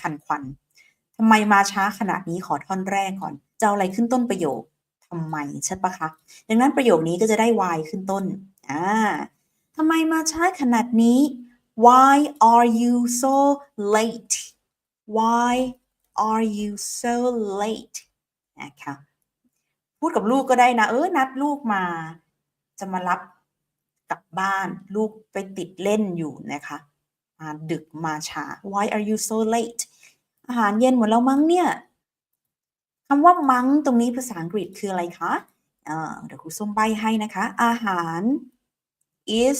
ทันควันทำไมมาช้าขนาดนี้ขอท่อนแรกก่อนจะออะไรขึ้นต้นประโยคทำไมใช่ปะคะ ดังนั้นประโยคนี้ก็จะได้ why ขึ้นต้นอ่าทำไมมาช้าขนาดนี้ why are you so late why are you so late นะคะพูดกับลูกก็ได้นะ เออ นัดลูกมา จะมารับกลับบ้านลูกไปติดเล่นอยู่นะคะ มาดึกมาช้า why are you so late อาหารเย็นหมดแล้วมั้งเนี่ยคำว่ามั้งตรงนี้ภาษาอังกฤษคืออะไรคะเดี๋ยวครูส้มใบให้นะคะ อาหาร is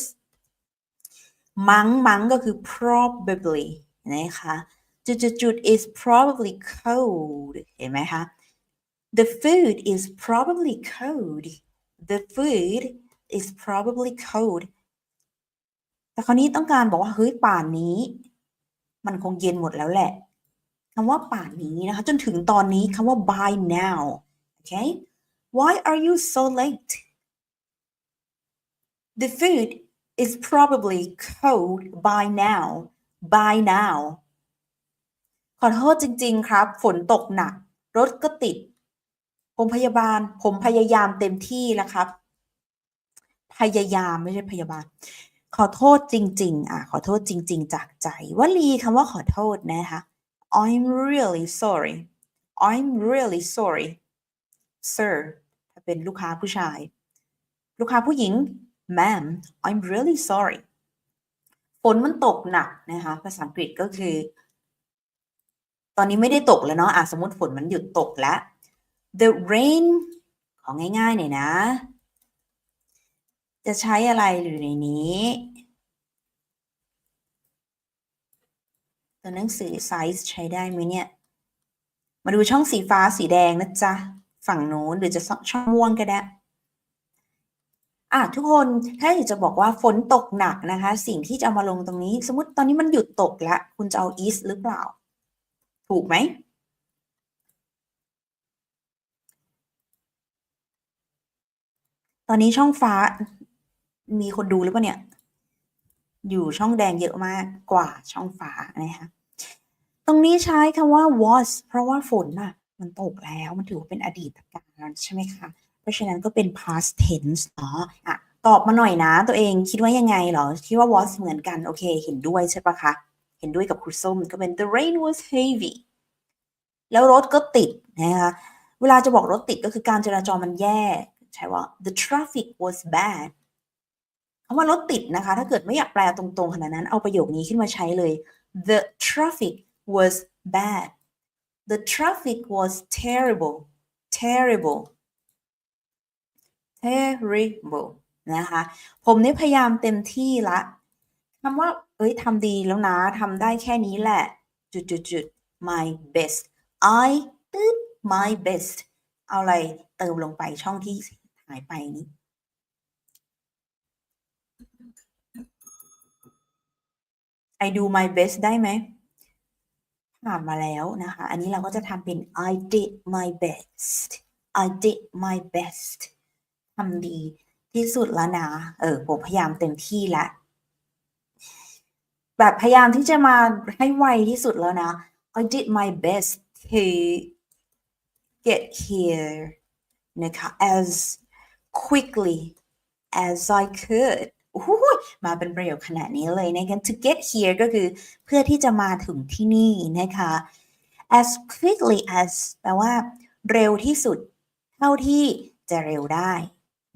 มั้งมั้งก็คือ probably นะคะจุดจุดจุด is probably cold เห็นไหมคะ the food is probably cold the food is probably cold แต่คราวนี้ต้องการบอกว่าเฮ้ยป่านนี้ มันคงเย็นหมดแล้วแหละ คำว่าป่านนี้นะคะ จนถึงตอนนี้คำว่า by now okay why are you so late the food is probably cold by now by now ขอโทษจริง ๆ ครับ ฝนตกหนัก รถก็ติด ผมพยาบาล ผมพยายามเต็มที่แล้วครับ พยายามไม่ใช่พยาบาล ขอโทษจริง ๆ อะ ขอโทษจริง ๆ จากใจวลีคำว่าขอโทษนะคะ I'm really sorry I'm really sorry sir ถ้าเป็นลูกค้าผู้ชาย ลูกค้าผู้หญิง ma'am I'm really sorry ฝนมันตกหนักนะคะ ภาษาอังกฤษก็คือ ตอนนี้ไม่ได้ตกแล้วเนาะอะสมมติฝนมันหยุดตกแล้ว the rain ของง่ายๆหน่อยนะ จะใช้อะไรอยู่ในนี้ ตัวหนังสือไซส์ใช้ได้ไหมเนี่ย มาดูช่องสีฟ้าสีแดงนะจ๊ะ ฝั่งโน้นหรือจะช่องม่วงก็ได้อะทุกคนถ้าอยากจะบอกว่าฝนตกหนักนะคะ สิ่งที่จะเอามาลงตรงนี้ สมมติตอนนี้มันหยุดตกแล้ว คุณจะเอา is หรือเปล่า ถูกไหม ตอนนี้ช่องฟ้ามีคนดูหรือเปล่าเนี่ย อยู่ช่องแดงเยอะมากกว่าช่องฟ้านะคะตรงนี้ใช้คำว่า was เพราะว่าฝนน่ะมันตกแล้วมันถือว่าเป็นอดีตการใช่ไหมคะเพราะฉะนั้นก็เป็น past tense อ๋ออะตอบมาหน่อยนะตัวเองคิดว่ายังไงเหรอคิดว่า was เหมือนกัน โอเค เห็นด้วยใช่ปะคะเห็นด้วยกับครูส้มก็เป็น the rain was heavy แล้วรถก็ติดนะคะเวลาจะบอกรถติดก็คือการจราจรมันแย่ ใช่ว่า the traffic was bad คำว่ารถติดนะคะ ถ้าเกิดไม่อยากแปลตรงๆขนาดนั้น เอาประโยคนี้ขึ้นมาใช้เลย the traffic was bad the traffic was terrible terrible terrible นะคะ ผมนี่พยายามเต็มที่ละคำว่า เอ้ยทำดีแล้วนะทำได้แค่นี้แหละ จุดจุดจุด my best I did my best เอาอะไรเติมลงไปช่องที่หายไปนี้ I do my best ได้ไหมผ่านมาแล้วนะคะ อันนี้เราก็จะทำเป็น I did my best I did my best ทำดีที่สุดแล้วนะ เออ ผมพยายามเต็มที่แล้วแบบพยายามที่จะมาให้ไวที่สุดแล้วนะ I did my best to get here นะคะ as quickly as I could มาเป็นประโยคขนาดนี้เลยนะคะ to get here ก็คือเพื่อที่จะมาถึงที่นี่นะคะ as quickly as แปลว่าเร็วที่สุด เท่าที่จะเร็วได้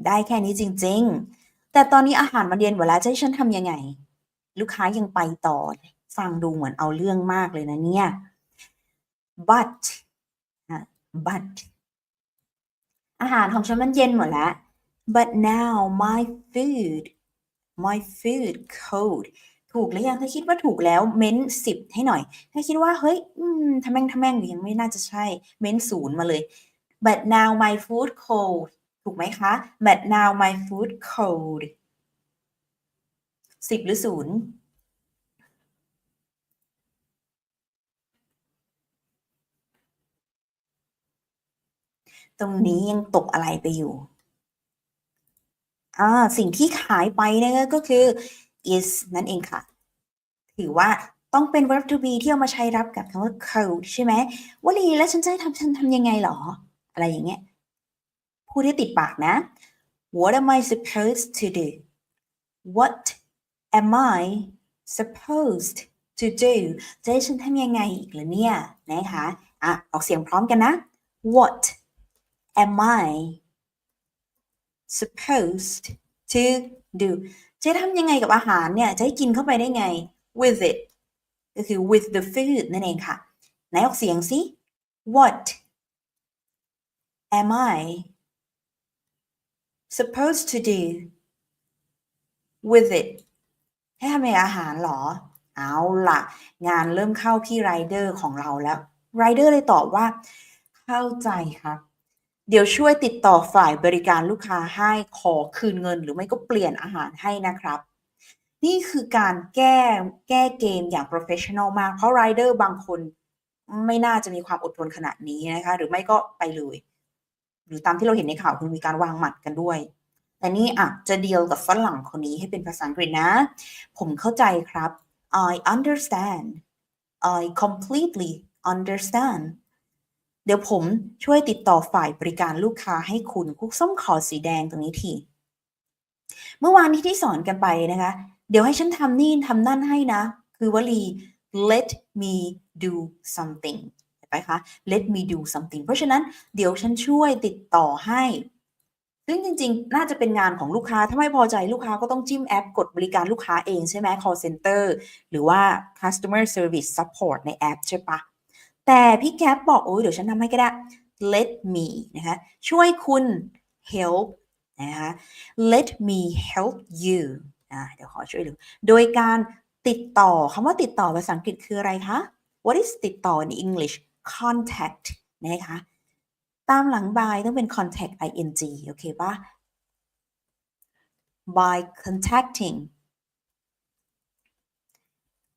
ได้แค่นี้จริง ๆ แต่ตอนนี้อาหารมันเย็นหมดแล้วจะให้ฉันทำยังไง ลูกค้ายังไปต่อ ฟังดูเหมือนเอาเรื่องมากเลยนะเนี่ย but but อาหารของฉันมันเย็นหมดแล้ว but now my food my food cold ถูกหรือยังถ้าคิดว่าถูกแล้วเม้นสิบให้หน่อย ถ้าคิดว่า เฮ้ยทำแม่งทำแม่งยังไม่น่าจะใช่ เม้นศูนย์มาเลย but now my food cold ถูกไหมคะ but now my food cold สิบหรือศูนย์ตรงนี้ยังตกอะไรไปอยู่ อ่าสิ่งที่ขายไปนะก็คือ is นั่นเองค่ะ ถือว่าต้องเป็น verb to be ที่เอามาใช้รับกับคำว่า cold ใช่ไหมวลีแล้วฉันจะทำฉันทำยังไงหรอ อะไรอย่างเงี้ยพูดให้ติดปากนะ What am I supposed to do What am I supposed to do จะให้ฉันทำยังไงอีกล่ะเนี่ยนะคะอะออกเสียงพร้อมกันนะ What am I supposed to do จะทำยังไงกับอาหารเนี่ย จะให้กินเข้าไปได้ไง with it ก็คือ with the food นั่นเองค่ะ ไหนออกเสียงสิ What am I supposed to do with it ให้ทำในอาหารหรอ เอาล่ะงานเริ่มเข้าพี่ไรเดอร์ของเราแล้วไรเดอร์เลยตอบว่า เข้าใจครับ เดี๋ยวช่วยติดต่อฝ่ายบริการลูกค้าให้ขอคืนเงิน หรือไม่ก็เปลี่ยนอาหารให้นะครับ นี่คือการแก้แก้เกมอย่าง professional มาก เพราะไรเดอร์บางคนไม่น่าจะมีความอดทนขนาดนี้นะคะ หรือไม่ก็ไปเลย หรือตามที่เราเห็นในข่าวคือมีการวางหมัดกันด้วย แต่นี่อะจะเดีลกับฝรั่งคนนี้ให้เป็นภาษาอังกฤษนะ ผมเข้าใจครับ I understand I completely understand เดี๋ยวผมช่วยติดต่อฝ่ายบริการลูกค้าให้คุณคุกส้มขอสีแดงตรงนี้ที เมื่อวานที่ที่สอนกันไปนะคะ เดี๋ยวให้ฉันทำนี่ทำนั่นให้นะ คือวลี let me do something เห็นไหมคะ let me do something เพราะฉะนั้นเดี๋ยวฉันช่วยติดต่อให้ ซึ่งจริงๆ น่าจะเป็นงานของลูกค้า ถ้าไม่พอใจลูกค้าก็ต้องจิ้มแอปกดบริการลูกค้าเองใช่ไหม call center หรือว่า customer service support ในแอปใช่ปะ แต่พี่แคปบอกโอ้ยเดี๋ยวฉันทำให้ก็ได้ let me นะคะช่วยคุณ help นะคะ let me help you อ่าเดี๋ยวขอช่วยดูโดยการติดต่อคำว่าติดต่อภาษาอังกฤษคืออะไรคะ what is ติดต่อ in English contact นะคะตามหลัง by ต้องเป็น contact ing โอเคปะ by contacting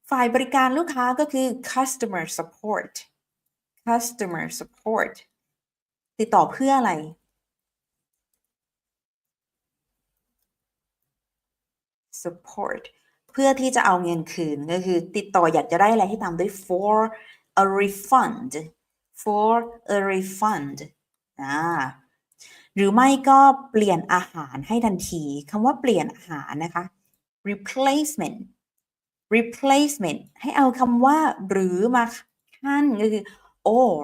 ฝ่ายบริการลูกค้าก็คือ customer support customer support ติดต่อเพื่ออะไร support เพื่อที่จะเอาเงินคืนก็คือติดต่ออยากจะได้อะไรให้ตามด้วย for a refund for a refund อ่าหรือไม่ก็เปลี่ยนอาหารให้ทันทีคำว่าเปลี่ยนอาหารนะคะ replacement replacement ให้เอาคำว่าหรือมาขั้นก็คือ or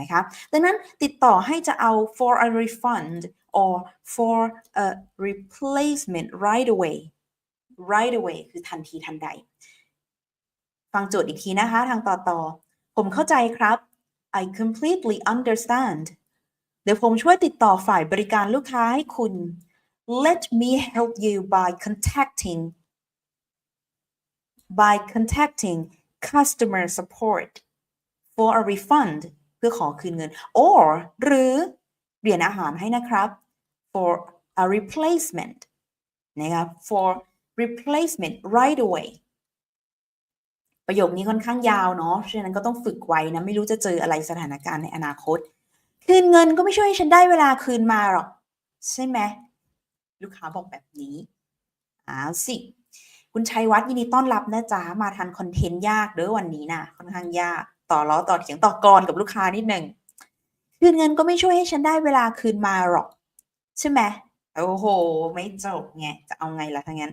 นะคะดังนั้นติดต่อให้จะเอา for a refund or for a replacement right away right away คือทันทีทันใด ฟังโจทย์อีกทีนะคะ ทางต่อต่อ ผมเข้าใจครับ I completely understand เดี๋ยวผมช่วยติดต่อฝ่ายบริการลูกค้าให้คุณ Let me help you by contacting by contacting customer support for a refund เพื่อขอคืนเงิน or หรือเปลี่ยนอาหารให้นะครับ for a replacement นะครับ for replacement right away ประโยคนี้ค่อนข้างยาวเนาะ ฉะนั้นก็ต้องฝึกไว้นะ ไม่รู้จะเจออะไรสถานการณ์ในอนาคต คืนเงินก็ไม่ช่วยให้ฉันได้เวลาคืนมาหรอก ใช่ไหม ลูกค้าบอกแบบนี้อ้าวสิ คุณชัยวัฒน์ยินดีต้อนรับนะจ๊ะ มาทันคอนเทนต์ยากเด้อวันนี้นะค่อนข้างยาก ต่อล้อต่อเถียงต่อกรกับลูกค้านิดหนึ่งคืนเงินก็ไม่ช่วยให้ฉันได้เวลาคืนมาหรอก ใช่ไหมโอ้โห ไม่จบไงจะเอาไงล่ะทั้งนั้น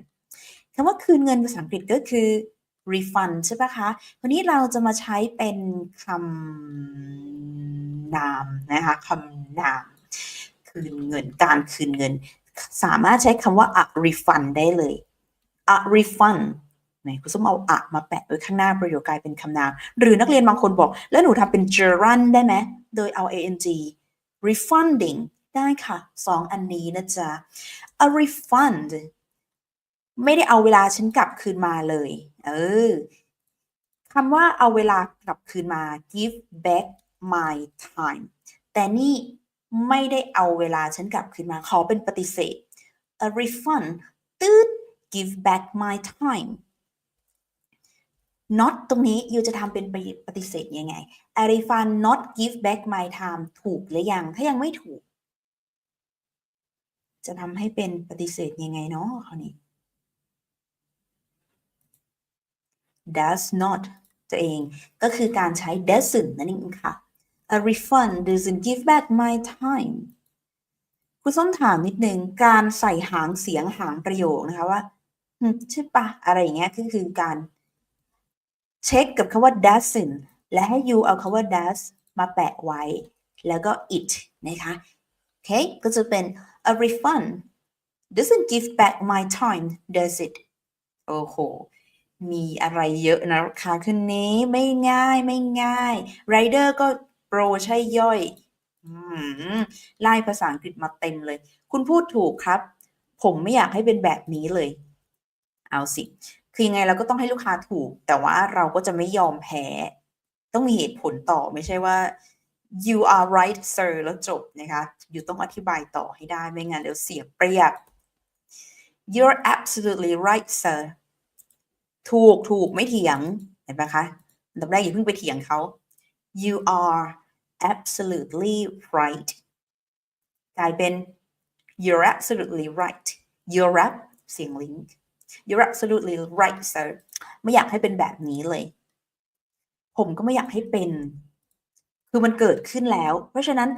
คำว่าคืนเงินภาษาอังกฤษก็คือ refund ใช่ปะคะวันนี้เราจะมาใช้เป็นคำนามนะคะคำนามคืนเงินการคืนเงิน สามารถใช้คำว่า a refund ได้เลย a refund ไหนคุณส้มเอาอะมาแปะไว้ข้างหน้าประโยคกลายเป็นคำนาม หรือนักเรียนบางคนบอก แล้วหนูทำเป็น gerund ได้ไหม โดยเอา ang refunding ได้ค่ะสองอันนี้นะจ๊ะ a refund ไม่ได้เอาเวลาฉันกลับคืนมาเลย เออคำว่าเอาเวลากลับคืนมา give back my time แต่นี่ไม่ได้เอาเวลาฉันกลับคืนมา ขอเป็นปฏิเสธ a refund ตืด give back my time not ตรงนี้ยูจะทำเป็นปฏิเสธยังไง a refund not give back my time ถูกหรือยัง ถ้ายังไม่ถูก จะทำให้เป็นปฏิเสธยังไงเนาะคราวนี้ does not ตัวเอง ก็คือการใช้ doesn't นั่นเองค่ะ a refund doesn't give back my time คุณส้มถามนิดนึง การใส่หางเสียงหางประโยคนะคะว่าใช่ปะอะไรอย่างเงี้ยก็คือการ เช็คกับคำว่า doesn't และให้ you เอาคำว่า does มาแปะไว้ แล้วก็ it นะคะโอเคก็จะเป็น a refund doesn't give back my time does it โอ้โห มีอะไรเยอะนะคะคืนนี้ไม่ง่ายไม่ง่าย Rider ก็โปรใช่ย่อยอไล่ภาษาอังกฤษมาเต็มเลย คุณพูดถูกครับ ผมไม่อยากให้เป็นแบบนี้เลย เอาสิ คือยังไงเราก็ต้องให้ลูกค้าถูก แต่ว่าเราก็จะไม่ยอมแพ้ ต้องมีเหตุผลต่อไม่ใช่ว่า you are right sir แล้วจบนะคะอยู่ต้องอธิบายต่อให้ได้ไม่งั้นเดี๋ยวเสียเปรียบ you're absolutely right sir ถูกถูกไม่เถียง เห็นไหมคะอันดับแรกอย่าเพิ่งไปเถียงเขา you are absolutely right กลายเป็น you're absolutely right you're up เสียงลิงก์ you're absolutely right sir ไม่อยากให้เป็นแบบนี้เลย ผมก็ไม่อยากให้เป็น คือมันเกิดขึ้นแล้ว เพราะฉะนั้น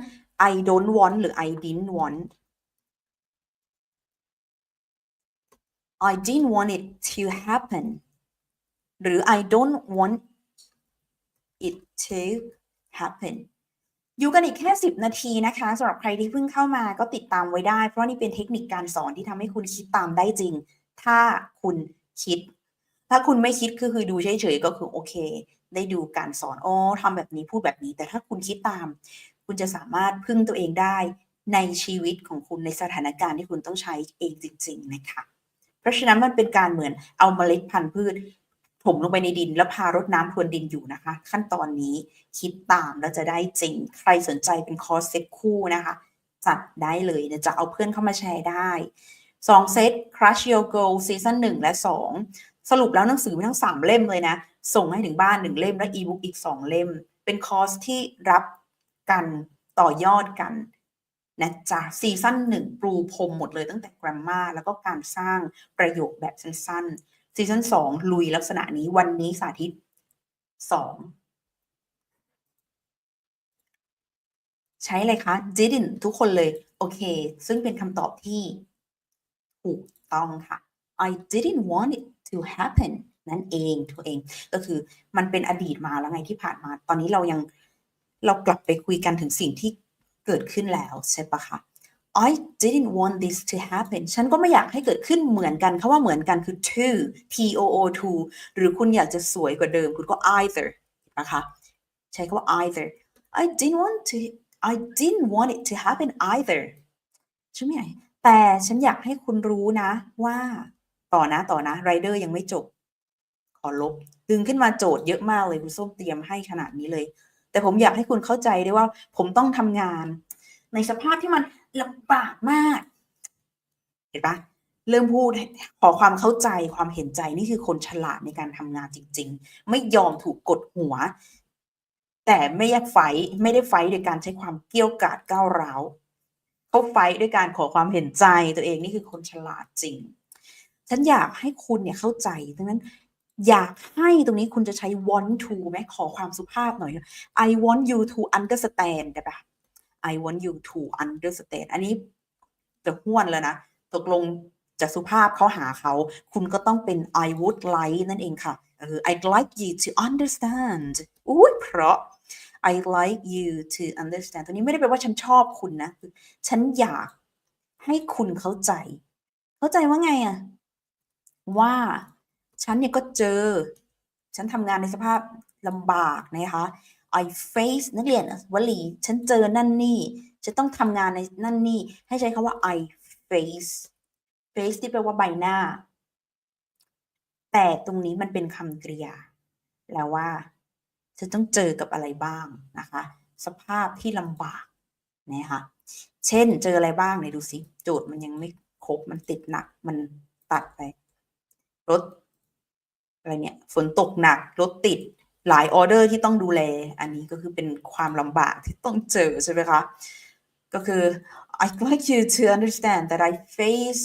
I don't want หรือ I didn't want I didn't want it to happen หรือ I don't want it to happen อยู่กันอีกแค่ 10 นาทีนะคะสำหรับใครที่เพิ่งเข้ามาก็ติดตามไว้ได้ เพราะนี่เป็นเทคนิคการสอนที่ทำให้คุณคิดตามได้จริง ถ้าคุณคิด ถ้าคุณไม่คิดก็คือดูเฉยๆก็คือโอเค ได้ดูการสอนโอ๋อทำแบบนี้พูดแบบนี้ แต่ถ้าคุณคิดตาม คุณจะสามารถพึ่งตัวเองได้ในชีวิตของคุณในสถานการณ์ที่คุณต้องใช้เองจริง ๆ นะคะ เพราะฉะนั้นมันเป็นการเหมือนเอาเมล็ดพันธุ์พืชถมลงไปในดินแล้วพารดน้ำพรวนดินอยู่นะคะ ขั้นตอนนี้คิดตามแล้วจะได้จริง ใครสนใจเป็นคอร์สเซ็ตคู่นะคะ จัดได้เลยนะจะเอาเพื่อนเข้ามาแชร์ได้ 2 เซต Crush Your Goal ซีซั่น1และ 2 สรุปแล้วหนังสือมีทั้ง 3 เล่มเลยนะ ส่งให้ถึงบ้าน 1 เล่มและอีบุ๊กอีก 2 เล่ม เป็นคอร์สที่รับกันต่อยอดกันนะจ๊ะซีซั่น1 ปรูพรมหมดเลยตั้งแต่ grammar แล้วก็การสร้างประโยคแบบสั้นๆซีซั่น2 ลุยลักษณะนี้วันนี้สาธิต 2ใช้อะไรคะ didn't ทุกคนเลย โอเค ซึ่งเป็นคำตอบที่ ถูกต้องค่ะ I didn't want it to happen นั่นเองตัวเอง ก็คือมันเป็นอดีตมาแล้วไงที่ผ่านมา ตอนนี้เรายังเรากลับไปคุยกันถึงสิ่งที่เกิดขึ้นแล้วใช่ปะคะ I didn't want this to happen ฉันก็ไม่อยากให้เกิดขึ้นเหมือนกันคาว่าเหมือนกันคือ to t o o to หรือคุณอยากจะสวยกว่าเดิม คุณก็ either นะคะ ใช้คำว่า either I didn't want to I didn't want it to happen either ใช่ไหม แต่ฉันอยากให้คุณรู้นะ ว่าต่อนะต่อนะไรเดอร์ยังไม่จบ ขอลบ ดึงขึ้นมาโจทย์เยอะมากเลยคุณส้มเตรียมให้ขนาดนี้เลย แต่ผมอยากให้คุณเข้าใจด้วยว่า ผมต้องทำงาน ในสภาพที่มันลำบากมาก เห็นปะเริ่มพูดขอความเข้าใจความเห็นใจนี่คือคนฉลาดในการทำงานจริง ๆ ไม่ยอมถูกกดหัว แต่ไม่อยกไฟไม่ได้ไฟโดยการใช้ความเกี้ยวกาดก้าวร้าว เขาไฟด้วยการขอความเห็นใจตัวเองนี่คือคนฉลาดจริง ฉันอยากให้คุณเนี่ยเข้าใจดังนั้นอยากให้ตรงนี้คุณจะใช้ want to ไหมขอความสุภาพหน่อย I want you to understand ได้ปะ I want you to understand อันนี้จะห้วนแล้วนะ ตกลงจากสุภาพเขาหาเขา คุณก็ต้องเป็น I would like นั่นเองค่ะ I'd like you to understand อุ้ยเพราะ I like you to understand ตัวนี้ไม่ได้แปลว่าฉันชอบคุณนะคือฉันอยากให้คุณเข้าใจ เข้าใจว่าไงอะว่าฉันเนี่ยก็เจอ ฉันทำงานในสภาพลำบากนะคะ I face นักเรียนวลีฉันเจอนั่นนี่ จะต้องทำงานในนั่นนี่ ให้ใช้คำว่า I face face ที่แปลว่าใบหน้า แต่ตรงนี้มันเป็นคำกริยาแล้วว่า จะต้องเจอกับอะไรบ้างนะคะ สภาพที่ลำบากนะคะเช่นเจออะไรบ้างไหนดูสิโจทย์มันยังไม่ครบมันติดหนักมันตัดไปรถอะไรเนี่ยฝนตกหนักรถติดหลายออเดอร์ที่ต้องดูแล อันนี้ก็คือเป็นความลำบากที่ต้องเจอใช่ไหมคะก็คือ I'd like you to understand that I face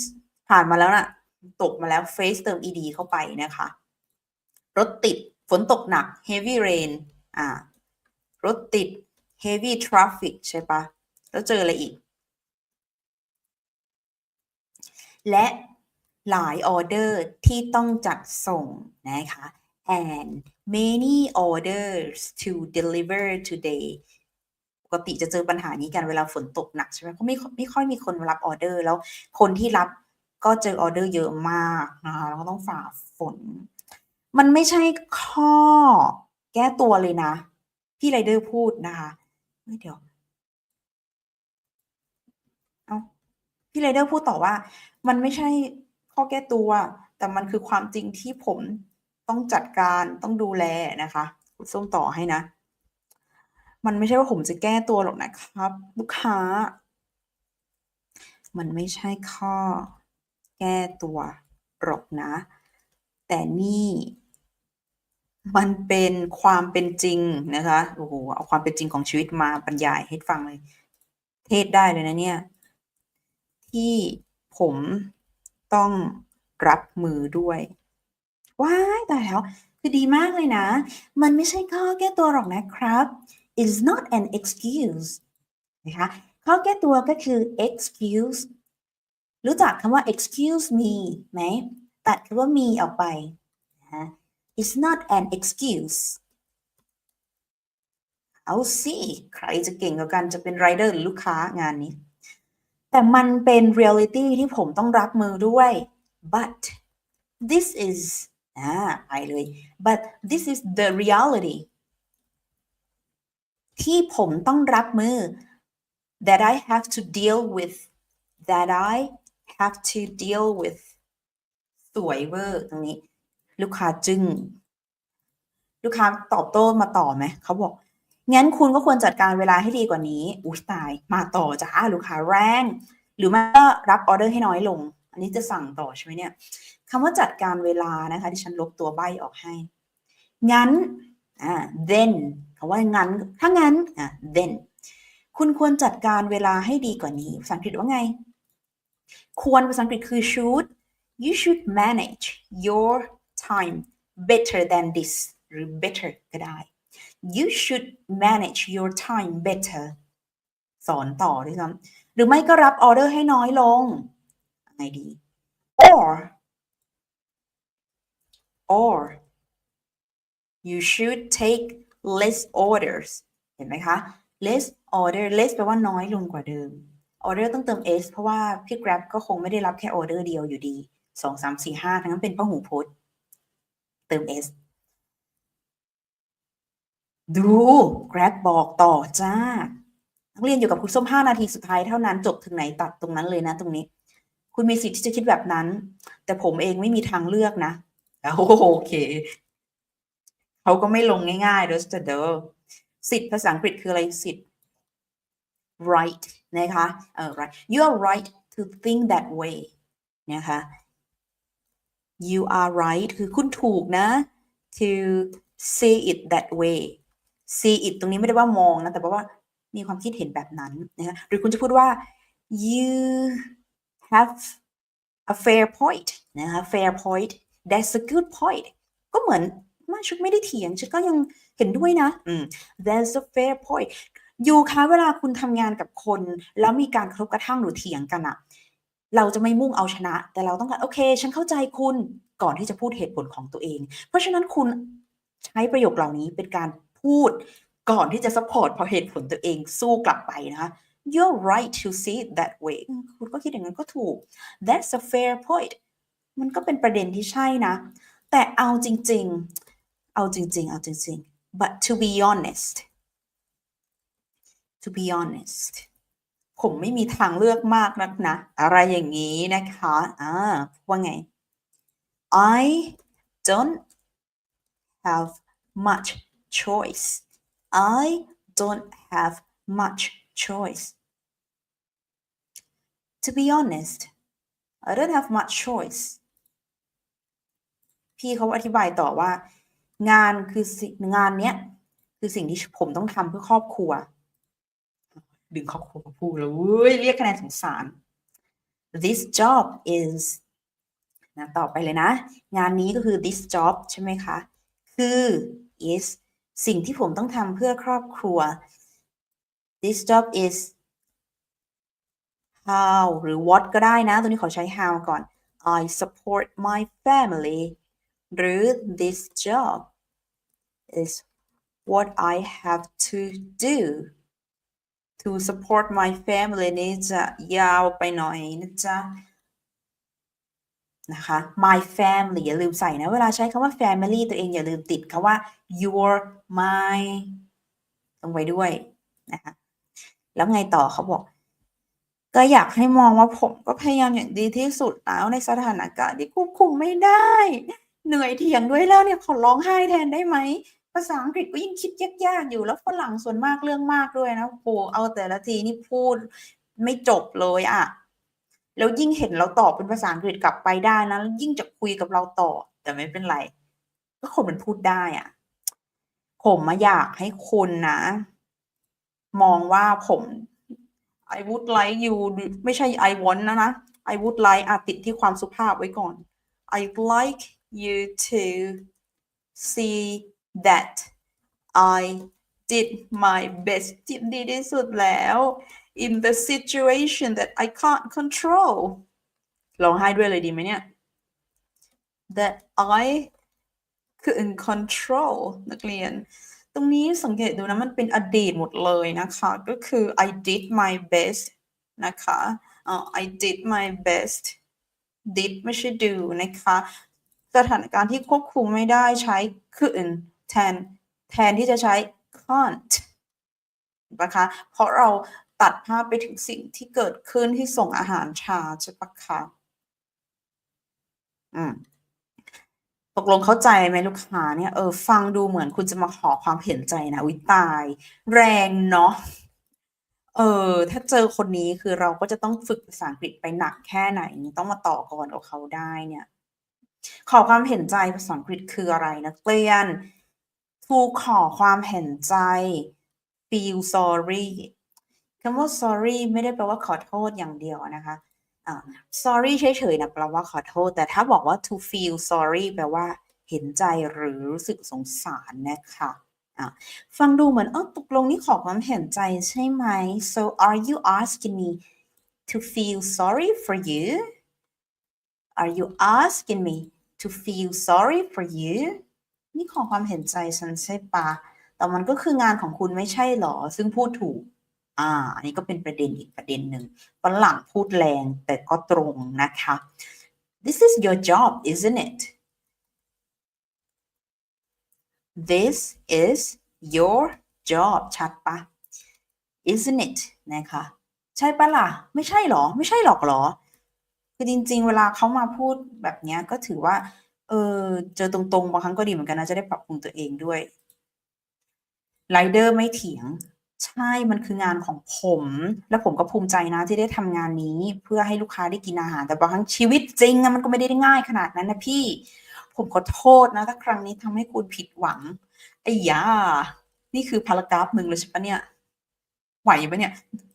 ผ่านมาแล้วนะ่ะตกมาแล้ว face เติม ed เข้าไปนะคะ รถติด ฝนตกหนัก heavy rain อ่ารถติด heavy traffic ใช่ปะแล้วเจออะไรอีก และหลายออเดอร์ที่ต้องจัดส่งนะคะ and many orders to deliver today ปกติจะเจอปัญหานี้กันเวลาฝนตกหนักใช่ไหมเพราะไม่ไม่ค่อยมีคนรับออเดอร์ แล้วคนที่รับก็เจอออเดอร์เยอะมากนะคะแล้วก็ต้องฝ่าฝน มันไม่ใช่ข้อแก้ตัวเลยนะ พี่ไรเดอร์พูดนะคะเฮ้ยเดี๋ยวเอาพี่ไรเดอร์พูดต่อว่า มันไม่ใช่ข้อแก้ตัว แต่มันคือความจริงที่ผมต้องจัดการต้องดูแลนะคะคุณส้มต่อให้นะ มันไม่ใช่ว่าผมจะแก้ตัวหรอกนะครับ ลูกค้า มันไม่ใช่ข้อแก้ตัวหรอกนะ แต่นี่ มันเป็นความเป็นจริงนะคะโอ้โหเอาความเป็นจริงของชีวิตมาบรรยายให้ฟังเลย เทศได้เลยนะเนี่ย ที่ผมต้องรับมือด้วย ว้ายตายแล้ว คือดีมากเลยนะ มันไม่ใช่ข้อแก้ตัวหรอกนะครับ is not an excuse นะคะข้อแก้ตัวก็คือ excuse รู้จักคำว่า excuse me ไหม ตัดคำว่า me ออกไปนะ it's not an excuse เอาสิใครจะเก่งกว่ากันจะเป็นไรเดอร์หรือลูกค้างานนี้ แต่มันเป็น reality ที่ผมต้องรับมือด้วย but this is อ่าไปเลย but this is the reality ที่ผมต้องรับมือ that I have to deal with that I have to deal with สวยเวอร์ตรงนี้ ลูกค้าจึงลูกค้าตอบโต้มาต่อไหมเขาบอกงั้นคุณก็ควรจัดการเวลาให้ดีกว่านี้อุ้ยตาย มาต่อจ้าลูกค้าแรงหรือไม่ก็รับออเดอร์ให้น้อยลง อันนี้จะสั่งต่อใช่ไหมเนี่ยคำว่าจัดการเวลานะคะที่ฉันลบตัวใบออกให้ งั้นอ่า then คำว่างั้น ถ้างั้นอ่า then คุณควรจัดการเวลาให้ดีกว่านี้ภาษาอังกฤษว่าไง ควรภาษาอังกฤษคือ should you should manage your time better than this หรือ better ก็ได้ you should manage your time better สอนต่อด้วยซ้ำหรือไม่ก็รับออเดอร์ให้น้อยลงไงดี or or you should take less orders เห็นไหมคะ less order less แปลว่าน้อยลงกว่าเดิม order ต้องเติม s เพราะว่าพี่ Grab ก็คงไม่ได้รับแค่ออเดอร์เดียวอยู่ดี สองสามสี่ห้าทั้งนั้นเป็นพหูพจน์เติม s ดู Grab บอกต่อจ้า นักเรียนอยู่กับคุณส้มห้านาทีสุดท้ายเท่านั้น จบถึงไหนตัดตรงนั้นเลยนะตรงนี้ คุณมีสิทธิ์ที่จะคิดแบบนั้น แต่ผมเองไม่มีทางเลือกนะโอเค เขาก็ไม่ลงง่ายๆเด้อเด้อสิทธิ์ภาษาอังกฤษคืออะไรสิทธิ์ right นะคะเออ right you are right to think that way นะคะ you are right คือคุณถูกนะ to say it that way see it ตรงนี้ไม่ได้ว่ามองนะ แต่ว่ามีความคิดเห็นแบบนั้นนะคะหรือคุณจะพูดว่า you have a fair point นะคะ fair point that's a good point ก็เหมือนไม่ชุดไม่ได้เถียงชุดก็ยังเห็นด้วยนะ อืม that's a fair point อยู่คะเวลาคุณทำงานกับคน แล้วมีการกระทบกระทั่งหรือเถียงกันอะ เราจะไม่มุ่งเอาชนะ แต่เราต้องการโอเค ฉันเข้าใจคุณก่อนที่จะพูดเหตุผลของตัวเอง เพราะฉะนั้นคุณใช้ประโยคเหล่านี้เป็นการพูดก่อนที่จะ support พอเหตุผลตัวเองสู้กลับไปนะคะ you're right to see it that way คุณก็คิดอย่างนั้นก็ถูก that's a fair point มันก็เป็นประเด็นที่ใช่นะ แต่เอาจริง ๆ เอาจริง ๆ เอาจริง ๆ but to be honest to be honest ผมไม่มีทางเลือกมากนักนะ อะไรอย่างนี้นะคะอ่าว่าไง I don't have much choice I don't have much choice to be honest I don't have much choice พี่เขาอธิบายต่อว่า งานคือสิ่งงานเนี้ย คือสิ่งที่ผมต้องทำเพื่อครอบครัว ดึงครอบครัวมาพูดแล้วเว้ยเรียกคะแนนสงสาร this job is นะต่อไปเลยนะ งานนี้ก็คือ this job ใช่ไหมคะ คือ is สิ่งที่ผมต้องทำเพื่อครอบครัว this job is how หรือ what ก็ได้นะ ตัวนี้ขอใช้ how ก่อน I support my family หรือ this job is what I have to do to support my family นี่จะยาวไปหน่อยนะจ๊ะนะคะ my family อย่าลืมใส่นะ เวลาใช้คำว่า family ตัวเองอย่าลืมติดคำว่า your my ลงไปด้วยนะคะแล้วไงต่อเขาบอก ก็อยากให้มองว่าผมก็พยายามอย่างดีที่สุดแล้วในสถานการณ์ที่ควบคุมไม่ได้ เหนื่อยเถียงด้วยแล้วเนี่ยขอร้องไห้แทนได้ไหม ภาษาอังกฤษก็ยิ่งคิดยากๆอยู่แล้วฝรั่งส่วนมากเรื่องมากด้วยนะโหเอาแต่ละทีนี่พูดไม่จบเลยอะแล้วยิ่งเห็นเราตอบเป็นภาษาอังกฤษกลับไปได้นะยิ่งจะคุยกับเราต่อ แต่ไม่เป็นไร ก็คนมันพูดได้อะผมมาอยากให้คุณนะ มองว่าผม I would like you ไม่ใช่ I want นะนะ I would like อาติดที่ความสุภาพไว้ก่อน I'd like you to see that I did my best ที่ดีที่สุดแล้ว in the situation that I can't control ร้องไห้ด้วยเลยดีไหมเนี่ย that I couldn't control นักเรียน ตรงนี้สังเกตดูนะ มันเป็นอดีตหมดเลยนะคะ ก็คือ I did my best นะคะอ่า I did my best did ไม่ใช่ do นะคะ สถานการณ์ที่ควบคุมไม่ได้ใช้ couldn't แทนแทนที่จะใช้ can't นะคะเพราะเราตัดภาพไปถึงสิ่งที่เกิดขึ้นที่ส่งอาหารชาใช่ปะคะอืมตกลงเข้าใจไหมลูกค้าเนี่ยเออฟังดูเหมือนคุณจะมาขอความเห็นใจนะวิตาย แรงเนาะเออ ถ้าเจอคนนี้คือเราก็จะต้องฝึกภาษาอังกฤษไปหนักแค่ไหนต้องมาต่อกรกับเขาได้เนี่ย ขอความเห็นใจภาษาอังกฤษคืออะไรนักเรียน to ขอความเห็นใจ feel sorry คำว่า sorry ไม่ได้แปลว่าขอโทษอย่างเดียวนะคะ sorry เฉยๆนะแปลว่าขอโทษ แต่ถ้าบอกว่า to feel sorry แปลว่าเห็นใจหรือรู้สึกสงสารนะคะะฟังดูเหมือนเออตกลงนี่ขอความเห็นใจใช่ไหม so are you asking me to feel sorry for you are you asking me to feel sorry for you นี่ขอความเห็นใจฉันใช่ปะแต่มันก็คืองานของคุณไม่ใช่หรอ ซึ่งพูดถูก อ่า อันนี้ก็เป็นประเด็นอีกประเด็นหนึ่งฝรั่งพูดแรงแต่ก็ตรงนะคะ This is your job isn't it This is your job ชัดปะ isn't it นะคะ ใช่ปะล่ะ ไม่ใช่หรอ ไม่ใช่หรอกหรอ คือจริง ๆ เวลาเขามาพูดแบบเนี้ยก็ถือว่า เออเจอตรงๆบางครั้งก็ดีเหมือนกันนะจะได้ปรับปรุงตัวเองด้วยไรเดอร์ไม่เถียง ใช่มันคืองานของผม และผมก็ภูมิใจนะที่ได้ทำงานนี้ เพื่อให้ลูกค้าได้กินอาหาร แต่บางครั้งชีวิตจริงมันก็ไม่ได้ง่ายขนาดนั้นนะพี่ ผมขอโทษนะ ถ้าครั้งนี้ทำให้คุณผิดหวังไอ้ยานี่คือพารากราฟหนึ่งเลยใช่ปะเนี่ย ไหวปะเนี่ย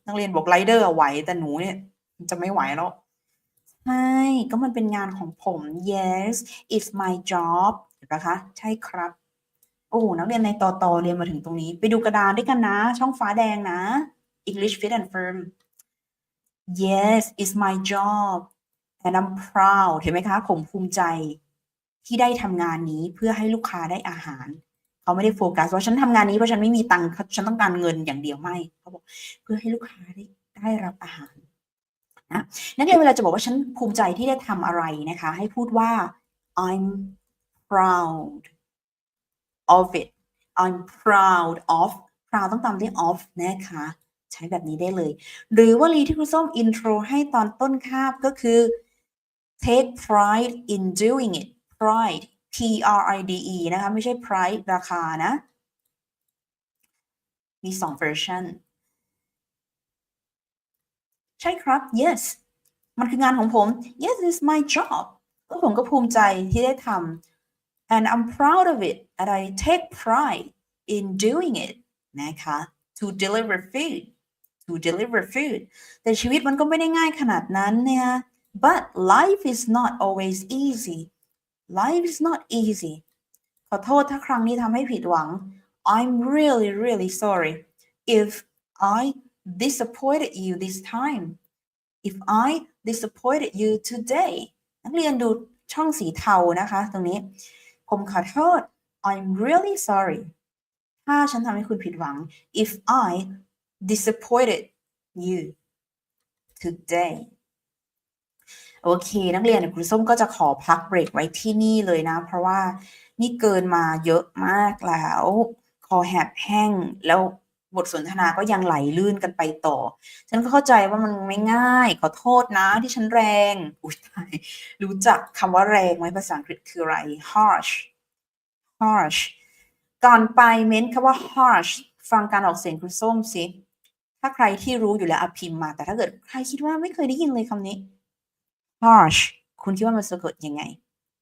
นักเรียนบอกไรเดอร์ไหวแต่หนูเนี่ย จะไม่ไหวแล้ว ใช่ ก็มันเป็นงานของผม yes it's my job เห็นปะคะ ใช่ครับ โอ้โห นักเรียนในต่อตอเรียนมาถึงตรงนี้ ไปดูกระดานด้วยกันนะ ช่องฟ้าแดงนะ English Fit and Firm yes it's my job and I'm proud เห็นไหมคะ ผมภูมิใจที่ได้ทำงานนี้เพื่อให้ลูกค้าได้อาหารเขาไม่ได้โฟกัสว่าฉันทำงานนี้เพราะฉันไม่มีตังค์ฉันต้องการเงินอย่างเดียวไม่เขาบอกเพื่อให้ลูกค้าได้ได้รับอาหาร นะนักเรียนเวลาจะบอกว่าฉันภูมิใจที่ได้ทำอะไรนะคะ ให้พูดว่า I'm proud of it I'm proud of proud ต้องตามด้วย of นะคะ ใช้แบบนี้ได้เลย หรือว่าลีที่ครูส้มอินโทรให้ตอนต้นคาบก็คือ take pride in doing it pride P R I D E นะคะ ไม่ใช่ pride ราคานะ มีสอง version ใช่ ช่ครับ yes มันคืองานของผม yes it's my job ก็ผมก็ภูมิใจที่ได้ทำ and I'm proud of it and I take pride in doing it นะคะ to deliver food to deliver food แต่ชีวิตมันก็ไม่ได้ง่ายขนาดนั้นเนี่ย but life is not always easy life is not easy ขอโทษถ้าครั้งนี้ทำให้ผิดหวัง I'm really really sorry if I disappointed you this time if I disappointed you today นักเรียนดูช่องสีเทานะคะ ตรงนี้ ผมขอโทษ I'm really sorry ถ้าฉันทำให้คุณผิดหวัง if I disappointed you today โอเค นักเรียนครูส้มก็จะขอพักเบรกไว้ที่นี่เลยนะ เพราะว่านี่เกินมาเยอะมากแล้ว คอแหบแห้งแล้ว บทสนทนาก็ยังไหลลื่นกันไปต่อ ฉันก็เข้าใจว่ามันไม่ง่าย ขอโทษนะที่ฉันแรง อุ้ยตาย รู้จักคำว่าแรงไหมภาษาอังกฤษคืออะไร harsh harsh ก่อนไปเม้นคำว่า harsh ฟังการออกเสียงคุณส้มสิ ถ้าใครที่รู้อยู่แล้วอพิมพ์มา แต่ถ้าเกิดใครคิดว่าไม่เคยได้ยินเลยคำนี้ harsh คุณคิดว่ามันสะกดยังไง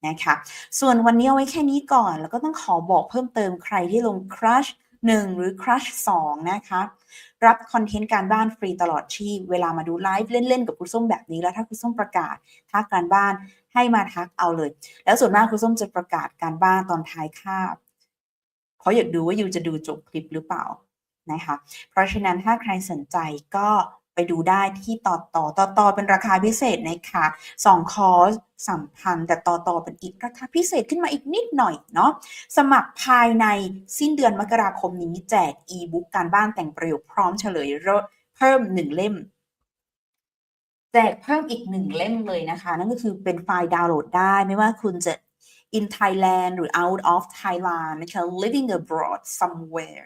นะคะ ส่วนวันนี้เอาไว้แค่นี้ก่อน แล้วก็ต้องขอบอกเพิ่มเติมใครที่ลง crush 1 หรือ crush 2 นะคะ รับคอนเทนต์การบ้านฟรีตลอดชีพ เวลามาดูไลฟ์เล่น ๆ กับคุณส้มแบบนี้แล้วถ้าคุณส้มประกาศทักการบ้านให้มาทักเอาเลย แล้วส่วนมากคุณส้มจะประกาศการบ้านตอนท้ายคาบเพราะอยากดูว่ายูจะดูจบคลิปหรือเปล่านะคะ เพราะฉะนั้นถ้าใครสนใจก็ ไปดูได้ที่ต่อต่อต่อต่อเป็นราคาพิเศษนะคะสองคอร์สสัมพันธ์แต่ต่อต่อเป็นอีกราคาพิเศษขึ้นมาอีกนิดหน่อยเนาะสมัครภายในสิ้นเดือนมกราคมนี้แจกอีบุ๊กการบ้านแต่งประโยคพร้อมเฉลยเพิ่มหนึ่งเล่มแจกเพิ่มอีกหนึ่งเล่มเลยนะคะ นั่นก็คือเป็นไฟล์ดาวน์โหลดได้ไม่ว่าคุณจะ in Thailand หรือ out of Thailand นะคะ living abroad somewhere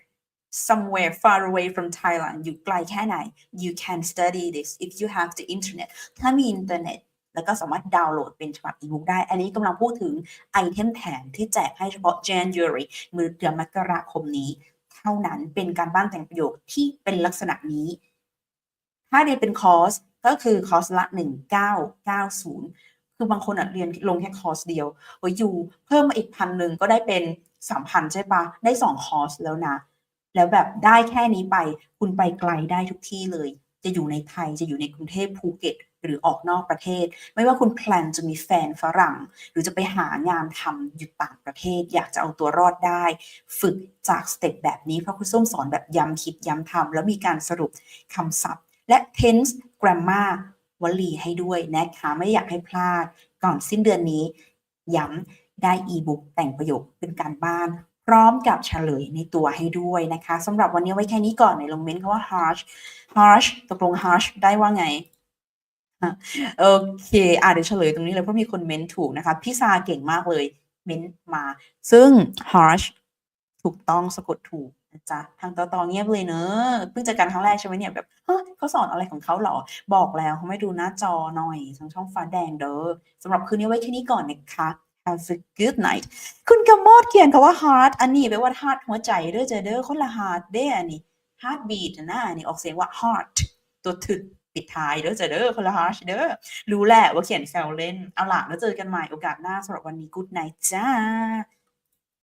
somewhere far away from Thailand อยู่ไกลแค่ไหน you can study this if you have the internet ถ้ามีอินเทอร์เน็ตแล้วก็สามารถดาวน์โหลดเป็นฉบับอีบุ๊กได้ อันนี้กำลังพูดถึงไอเทมแถมที่แจกให้เฉพาะ January มือเดือนมกราคมนี้ เท่านั้นเป็นการบ้านแต่งประโยคที่เป็นลักษณะนี้ ถ้าเรียนเป็นคอร์สก็คือคอร์สละ 1990 คือบางคนอะเรียนลงแค่คอร์สเดียวโอ้ยอยู่เพิ่มมาอีกพันหนึ่งก็ได้เป็นสามพันใช่ปะได้สองคอร์สแล้วนะ แล้วแบบได้แค่นี้ไป คุณไปไกลได้ทุกที่เลย จะอยู่ในไทยจะอยู่ในกรุงเทพภูเก็ต หรือออกนอกประเทศ ไม่ว่าคุณแพลนจะมีแฟนฝรั่ง หรือจะไปหางานทำอยู่ต่างประเทศ อยากจะเอาตัวรอดได้ ฝึกจากสเต็ปแบบนี้ เพราะคุณส้มสอนแบบย้ำคิดย้ำทำแล้วมีการสรุปคำศัพท์ และ tense grammar วลีให้ด้วยนะคะไม่อยากให้พลาด ก่อนสิ้นเดือนนี้ ย้ำได้อีบุ๊กแต่งประโยคเป็นการบ้าน พร้อมกับเฉลยในตัวให้ด้วยนะคะสำหรับวันนี้ไว้แค่นี้ก่อนในลงเมนต์คำว่า harsh harsh ตกลง harsh ได้ว่าไงโอเคอะเดี๋ยวเฉลยตรงนี้เลยเพราะมีคนเมนต์ถูกนะคะ พี่ซาเก่งมากเลย เมนต์มา ซึ่ง harsh ถูกต้องสะกดถูกนะจ๊ะทางต่อต่อเงียบเลยเนอะเพิ่งเจอกันครั้งแรกใช่ไหมเนี่ยแบบเฮ้ยเขาสอนอะไรของเขาเหรอ บอกแล้วเขาไม่ดูหน้าจอหน่อยทางช่องฟ้าแดงเด้อสำหรับคืนนี้ไว้แค่นี้ก่อนนะคะ Have a good night คุณกำมอดเขียนคำว่า heart อันนี้แปลว่า heart หัวใจเด้อเจอเด้อคนละ heart เด้ออันนี้ heart beat นะอันนี้ออกเสียงว่า heart ตัวถึกปิดท้ายเด้อเจอเด้อคนละ heart เด้อรู้แหละว่าเขียนแซวเล่น เอาล่ะแล้วเจอกันใหม่โอกาสหน้าสำหรับวันนี้ good night จ้า